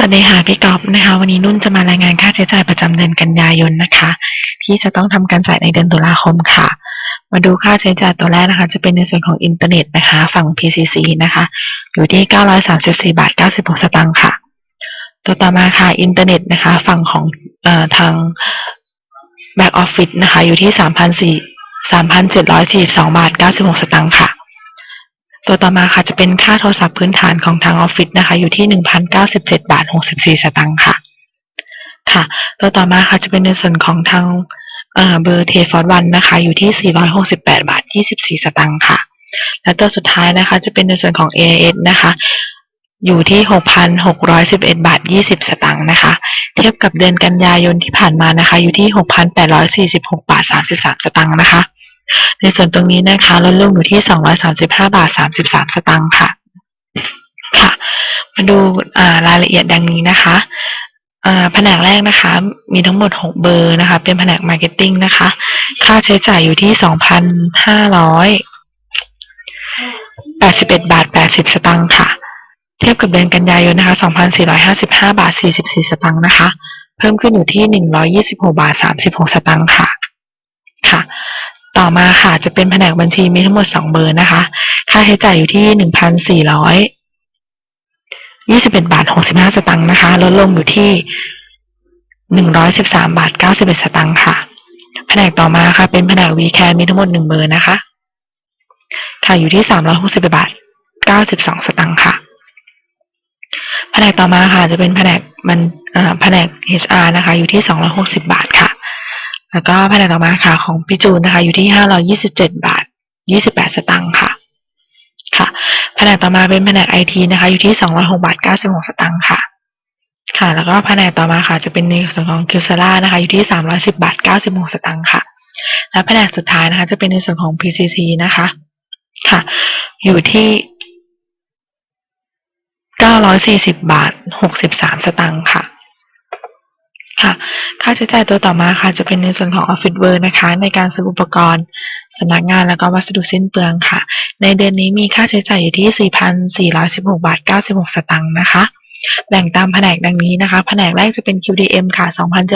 สวัสดีค่ะพี่กอฟนะคะ วันนี้นุ่นจะมารายงานค่าใช้จ่ายประจำเดือนกันยายนนะคะ ที่จะต้องทำการจ่ายในเดือนตุลาคมค่ะ มาดูค่าใช้จ่ายตัวแรกนะคะ จะเป็นในส่วนของอินเทอร์เน็ตนะคะ ฝั่ง PCC นะคะ อยู่ที่ 934 บาท 96 สตางค์ค่ะ ตัวต่อมาค่ะอินเทอร์เน็ตนะคะ ฝั่งของเอ่อทาง Back Office นะคะ อยู่ที่ 3,400 3,742 บาท 96 สตางค์ค่ะ ตัวต่อมาค่ะจะเป็นค่าโทรศัพท์พื้นฐานของทางออฟฟิศนะคะ อยู่ที่หนึ่งพันเก้าสิบเจ็ดบาทหกสิบสี่สตางค์ค่ะ ค่ะ ตัวต่อมาค่ะจะเป็นในส่วนของทางเอ่อเบอร์เทฟอร์ดวันนะคะ อยู่ที่สี่ร้อยหกสิบแปดบาทยี่สิบสี่สตางค์ค่ะ และตัวสุดท้ายนะคะ จะเป็นในส่วนของ AIS นะคะ อยู่ที่หกพันหกร้อยสิบเอ็ดบาทยี่สิบสตางค์นะคะ เทียบกับเดือนกันยายนที่ผ่านมานะคะ อยู่ที่หกพันแปดร้อยสี่สิบหกบาทสามสิบสามสตางค์นะคะ ในส่วนตรงนี้นะคะลดลงอยู่ที่สองร้อยสามสิบห้าบาทสามสิบสามสตางค์ค่ะ ค่ะ มาดูรายละเอียดดังนี้นะคะแผนกแรกนะคะ มีทั้งหมดหกเบอร์นะคะ เป็นแผนกมาร์เก็ตติ้งนะคะ ค่าใช้จ่ายอยู่ที่สองพันห้าร้อยแปดสิบเอ็ดบาทแปดสิบสตางค์ค่ะ เทียบกับเดือนกันยายนนะคะสองพันสี่ร้อยห้าสิบห้าบาทสี่สิบสี่สตางค์นะคะ เพิ่มขึ้นอยู่ที่หนึ่งร้อยี่สิบหกบาทสามสิบหกสตางค์ค่ะ ค่ะ ต่อมาค่ะจะเป็นแผนกบัญชีมีทั้งหมดสองเบอร์นะคะ ค่าใช้จ่ายอยู่ที่หนึ่งพันสี่ร้อยยี่สิบเอ็ดบาทหกสิบห้าสตางค์นะคะ ลดลงอยู่ที่หนึ่งร้อยสิบสามบาทเก้าสิบเอ็ดสตางค์ค่ะ แผนกต่อมาค่ะ เป็นแผนกวีแคมีทั้งหมดหนึ่งเบอร์นะคะ ค่ะอยู่ที่สามร้อยหกสิบบาทเก้าสิบสองสตางค์ค่ะ แผนกต่อมาค่ะจะเป็นแผนกมันอ่าแผนก HR นะคะ อยู่ที่สองร้อยหกสิบาท แล้วก็แผนกต่อมาค่ะของพี่จูนนะคะ อยู่ที่ห้าร้อยี่สิบเจ็ดบาทยี่สิบแปดสตางค์ค่ะ ค่ะแผนกต่อมาเป็นแผนกไอทีนะคะ อยู่ที่สองร้อยหกบาทเก้าสิบหกสตางค์ค่ะ ค่ะ แล้วก็แผนกต่อมาค่ะ จะเป็นในส่วนของคิวซาร่านะคะ อยู่ที่สามร้อยสิบาทเก้าสิบหกสตางค์ค่ะ และแผนกสุดท้ายนะคะ จะเป็นในส่วนของ PCC นะคะ ค่ะ อยู่ที่เก้าร้อยสี่สิบาทหกสิบสามสตางค์ค่ะ ค่ะ ค่าใช้จ่ายตัวต่อมาค่ะ จะเป็นในส่วนของ Office Work นะคะ ในการซื้ออุปกรณ์สำนักงานแล้วก็วัสดุสิ้นเปลืองค่ะ ในเดือนนี้มีค่าใช้จ่ายอยู่ที่ 4,416 บาท 96 สตางค์นะคะ แบ่งตามแผนกดังนี้นะคะ แผนกแรกจะเป็น QDM ค่ะ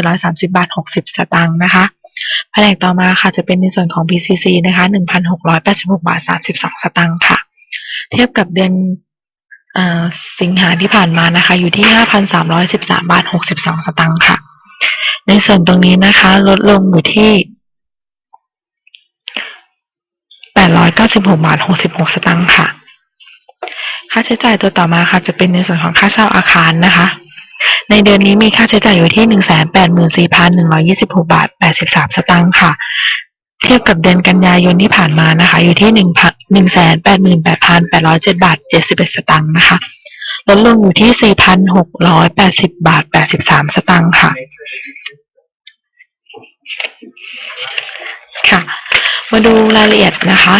2,730 บาท 60 สตางค์นะคะ แผนกต่อมาค่ะจะเป็นในส่วนของ PCC นะคะ 1,686 บาท 32 สตางค์ค่ะ เทียบกับเดือนอสิงหาที่ผ่านมานะคะ อยู่ที่ 5,313 บาท 62 สตางค์ค่ะ ในส่วนตรงนี้นะคะ ลดลงอยู่ที่ 896บาท66 สตางค์ค่ะ ค่าใช้จ่ายตัวต่อมาค่ะ จะเป็นในส่วนของค่าเช่าอาคารนะคะ ในเดือนนี้มีค่าใช้จ่ายอยู่ที่ 184,126 บาท 83 สตางค์ค่ะเทียบกับเดือนกันยายนที่ผ่านมานะคะ อยู่ที่1 188,807บาท71สตางค์นะคะ ลดลงอยู่ที่ 4,680 บาท 83 สตางค์ค่ะ ค่ะ มาดูรายละเอียดนะคะ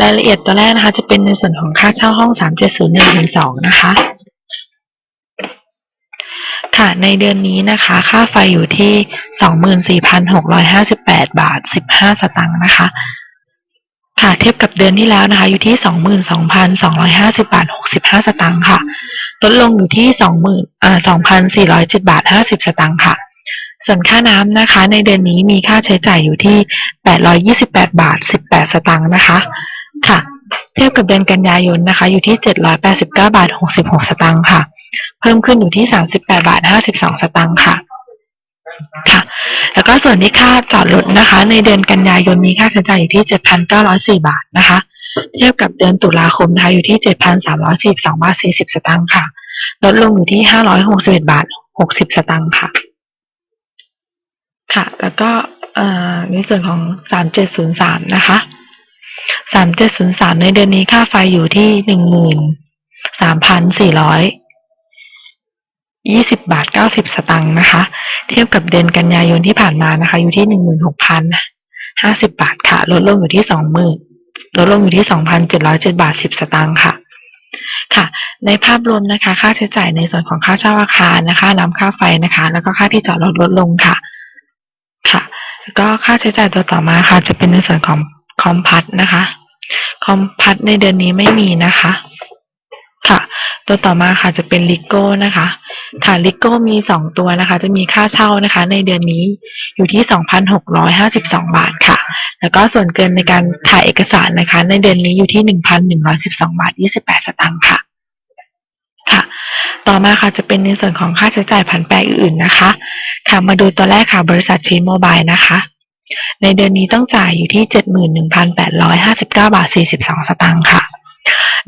รายละเอียดตัวแรกนะคะ จะเป็นในส่วนของค่าเช่าห้อง 3701ถึง2นะคะ ค่ะ ในเดือนนี้นะคะ ค่าไฟอยู่ที่ 24,658 บาท 15 สตางค์นะคะ ค่ะ เทียบกับเดือนที่แล้วนะคะ อยู่ที่ 22,250 บาท 65 สตางค์ค่ะ ลดลงอยู่ที่ 20,000อ่า2,407บาท 50 สตางค์ค่ะ ส่วนค่าน้ำนะคะ ในเดือนนี้มีค่าใช้จ่ายอยู่ที่ 828 บาท 18 สตางค์นะคะ ค่ะ เทียบกับเดือนกันยายนนะคะ อยู่ที่ 789 บาท 66 สตางค์ค่ะ เพิ่มขึ้นอยู่ที่ 38 บาท 52 สตางค์ค่ะ ค่ะ แล้วก็ส่วนที่ค่าจอดรถนะคะ ในเดือนกันยายนมีค่าใช้จ่ายอยู่ที่ 7,904 บาทนะคะ เทียบกับเดือนตุลาคมนะคะอยู่ที่ 7,342 บาท 40 สตางค์ค่ะ ลดลงอยู่ที่ 561 บาท 60 สตางค์ค่ะ ค่ะ แล้วก็ในส่วนของ 3703 นะคะ 3703 ในเดือนนี้ค่าไฟอยู่ที่13,400 20 บาท 90 สตางค์นะคะ เทียบกับเดือนกันยายนที่ผ่านมานะคะ อยู่ที่ 16,050 บาทค่ะ ลดลงอยู่ที่ 20,000 ลดลงอยู่ที่ 2,707 บาท 10 สตางค์ค่ะ ค่ะ ในภาพรวมนะคะ ค่าใช้จ่ายในส่วนของค่าเช่าอาคารนะคะ น้ำค่าไฟนะคะ แล้วก็ค่าที่จอดรถลดลงค่ะ ค่ะ แล้วก็ค่าใช้จ่ายตัวต่อมาค่ะ จะเป็นในส่วนของคอมพัทนะคะ คอมพัทในเดือนนี้ไม่มีนะคะ ค่ะ ตัวต่อมาค่ะจะเป็นลิโก้นะคะ ค่ะลิโก้มีสองตัวนะคะ จะมีค่าเช่านะคะ ในเดือนนี้อยู่ที่ 2,652 บาทค่ะ แล้วก็ส่วนเกินในการถ่ายเอกสารนะคะ ในเดือนนี้อยู่ที่ 1,112 บาท 28 สตางค์ค่ะ ค่ะ ต่อมาค่ะจะเป็นในส่วนของค่าใช้จ่ายผันแปรอื่นๆนะคะ ค่ะมาดูตัวแรกค่ะบริษัทชีโมบายนะคะ ในเดือนนี้ต้องจ่ายอยู่ที่ 71,859 บาท 42 สตางค์ค่ะ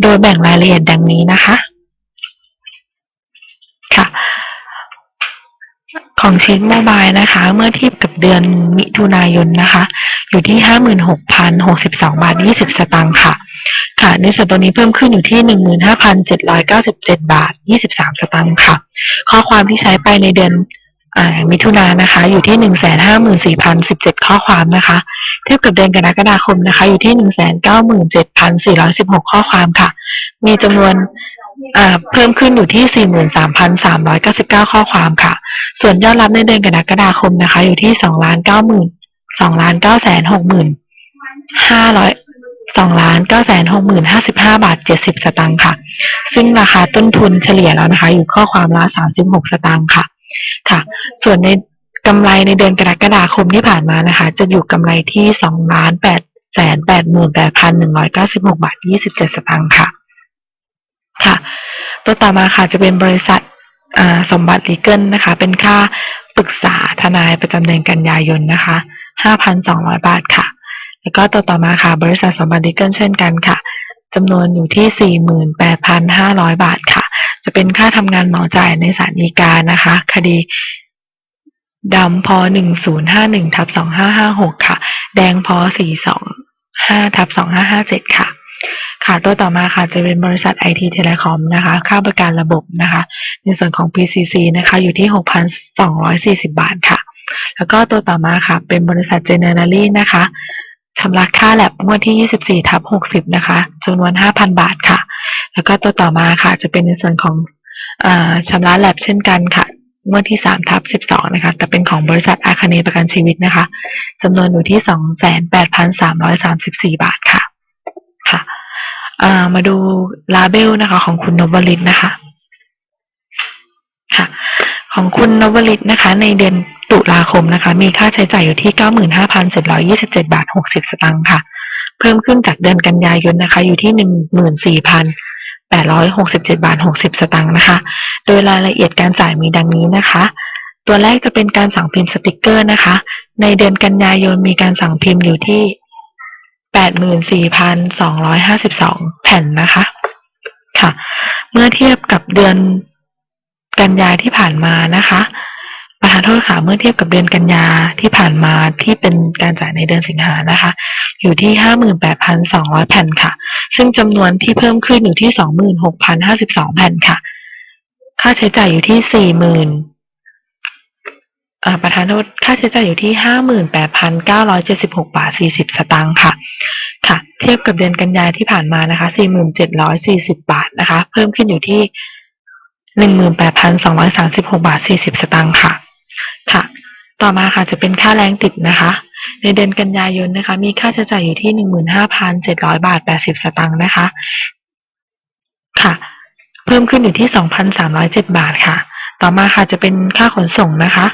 โดยแบ่งรายละเอียดดังนี้นะคะ ของชีทโมบายนะคะ เมื่อเทียบกับเดือนมิถุนายนนะคะ อยู่ที่ 56,062 บาท 20 สตางค์ค่ะ ค่ะ ในส่วนตัวนี้เพิ่มขึ้นอยู่ที่ 15,797 บาท 23 สตางค์ค่ะ ข้อความที่ใช้ไปในเดือนอมิถุนายนนะคะ อยู่ที่ 154,017 ข้อความนะคะ เทียบกับเดือนกรกฎาคมนะคะ อยู่ที่ 197,416 ข้อความค่ะ มีจำนวน เพิ่มขึ้นอยู่ที่ 43,399 ข้อความค่ะ ส่วนยอดรับในเดือนกรกฎาคมนะคะ อยู่ที่2ล้าน9 0 0 0 0 2ล้าน9แสน6หมื่น500 2ล้าน9แสน6หมื่น55 บาท 70 สตางค์ค่ะ ซึ่งราคาต้นทุนเฉลี่ยแล้วนะคะ อยู่ข้อความละ 36 สตางค์ค่ะ ค่ะ ส่วนในกำไรในเดือนกรกฎาคมที่ผ่านมานะคะ จะอยู่กำไรที่2ล้าน8แสน8 8 1 1 9 6 บาท 27 สตางค์ค่ะ ค่ะ ตัวต่อมาค่ะจะเป็นบริษัทสมบัติลีเกิลนะคะ เป็นค่าปรึกษาทนายประจำเดือนกันยายนนะคะ5,200 บาทค่ะ แล้วก็ตัวต่อมาค่ะ บริษัทสมบัติลีเกิลเช่นกันค่ะจำนวนอยู่ที่ 48,500 บาทค่ะ จะเป็นค่าทำงานเหมาจ่ายในศาลฎีกานะคะ คดีดำพ1051ทับ2556ค่ะ แดงพ425ทับ2557ค่ะ ค่ะตัวต่อมาค่ะจะเป็นบริษัทไอทีเทเลคอมนะคะ ค่าบริการระบบนะคะ ในส่วนของ PCC นะคะ อยู่ที่ 6,240 บาทค่ะ แล้วก็ตัวต่อมาค่ะ เป็นบริษัท Generali นะคะชำระค่าแลบงวดที่ 24ทับ60 นะคะจำนวน 5,000 บาทค่ะ แล้วก็ตัวต่อมาค่ะ จะเป็นในส่วนของอาชำระแลบเช่นกันค่ะงวดที่3ทับ12 นะคะ แต่เป็นของบริษัทอาคเนประกันชีวิตนะคะจำนวนอยู่ที่ 28,334 บาทค่ะค่ะ อ่ามาดูลาเบลนะคะ ของคุณนวลิตนะคะ ค่ะ ของคุณนวลิตนะคะ ในเดือนตุลาคมนะคะ มีค่าใช้จ่ายอยู่ที่ 95,727 บาท 60 สตางค์ค่ะ เพิ่มขึ้นจากเดือนกันยายนนะคะ อยู่ที่ 14,867 บาท 60 สตางค์นะคะ โดยรายละเอียดการจ่ายมีดังนี้นะคะ ตัวแรกจะเป็นการสั่งพิมพ์สติกเกอร์นะคะ ในเดือนกันยายนมีการสั่งพิมพ์อยู่ที่ 84,252 แผ่นนะคะ ค่ะ เมื่อเทียบกับเดือนกันยาที่ผ่านมานะคะประธานโทษค่ะเมื่อเทียบกับเดือนกันยาที่ผ่านมาที่เป็นการจ่ายในเดือนสิงหานะคะ อยู่ที่ 58,200 แผ่นค่ะ ซึ่งจำนวนที่เพิ่มขึ้นอยู่ที่ 26,052 แผ่นค่ะ ค่าใช้จ่ายอยู่ที่ 40,000อ่าประธานโทษค่าใช้จ่ายอยู่ที่ 58,976 บาท 40 สตางค์ค่ะ ค่ะ เทียบกับเดือนกันยาที่ผ่านมานะคะ 4,740 บาทนะคะ เพิ่มขึ้นอยู่ที่ 18,236 บาท 40 สตางค์ค่ะ ค่ะ ต่อมาค่ะจะเป็นค่าแรงติดนะคะ ในเดือนกันยายนนะคะ มีค่าใช้จ่ายอยู่ที่ 15,700 บาท 80 สตางค์นะคะ ค่ะ เพิ่มขึ้นอยู่ที่ 2,307 บาทค่ะ ต่อมาค่ะจะเป็นค่าขนส่งนะคะ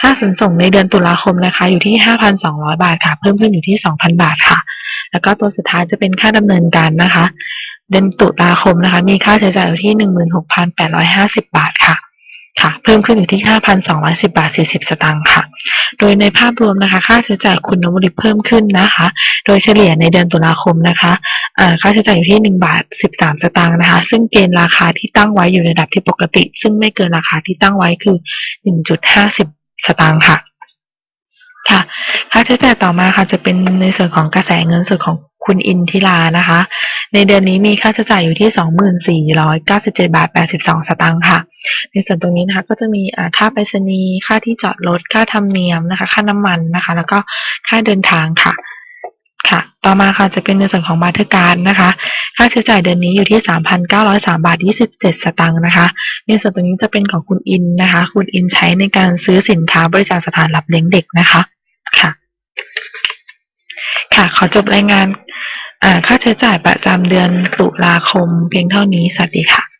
ค่าขนส่งในเดือนตุลาคมนะคะ อยู่ที่ 5,200 บาทค่ะ เพิ่มขึ้นอยู่ที่ 2,000 บาทค่ะ แล้วก็ตัวสุดท้ายจะเป็นค่าดำเนินการนะคะ เดือนตุลาคมนะคะ มีค่าใช้จ่ายอยู่ที่16,850บาทค่ะค่ะ เพิ่มขึ้นอยู่ที่ 5,210 บาท 40 สตางค์ค่ะ โดยในภาพรวมนะคะ ค่าใช้จ่ายคุณนวริตเพิ่มขึ้นนะคะ โดยเฉลี่ยในเดือนตุลาคมนะคะค่าใช้จ่ายอยู่ที่ 1 บาท 13 สตางค์นะคะ ซึ่งเกณฑ์ราคาที่ตั้งไว้อยู่ในระดับที่ปกติ ซึ่งไม่เกินราคาที่ตั้งไว้คือ 1.50 สตางค์ค่ะ ค่ะ ค่าใช้จ่ายต่อมาค่ะจะเป็นในส่วนของกระแสเงินสดของคุณอินทิรานะคะ ในเดือนนี้มีค่าใช้จ่ายอยู่ที่ 2497 บาท 82 สตางค์ค่ะ ในส่วนตรงนี้นะคะก็จะมีค่าไปรษณีย์ค่าที่จอดรถค่าธรรมเนียมนะคะ ค่าน้ำมันนะคะ แล้วก็ค่าเดินทางค่ะ ค่ะ ต่อมาค่ะจะเป็นในส่วนของบัตรการนะคะ ค่าใช้จ่ายเดือนนี้อยู่ที่ 3,903 บาท 27 สตางค์นะคะ ในส่วนตรงนี้จะเป็นของคุณอินนะคะ คุณอินใช้ในการซื้อสินค้าบริจาคสถานรับเลี้ยงเด็กนะคะ ค่ะ ค่ะ ขอจบรายงานค่าใช้จ่ายประจำเดือนตุลาคมเพียงเท่านี้ สวัสดีค่ะ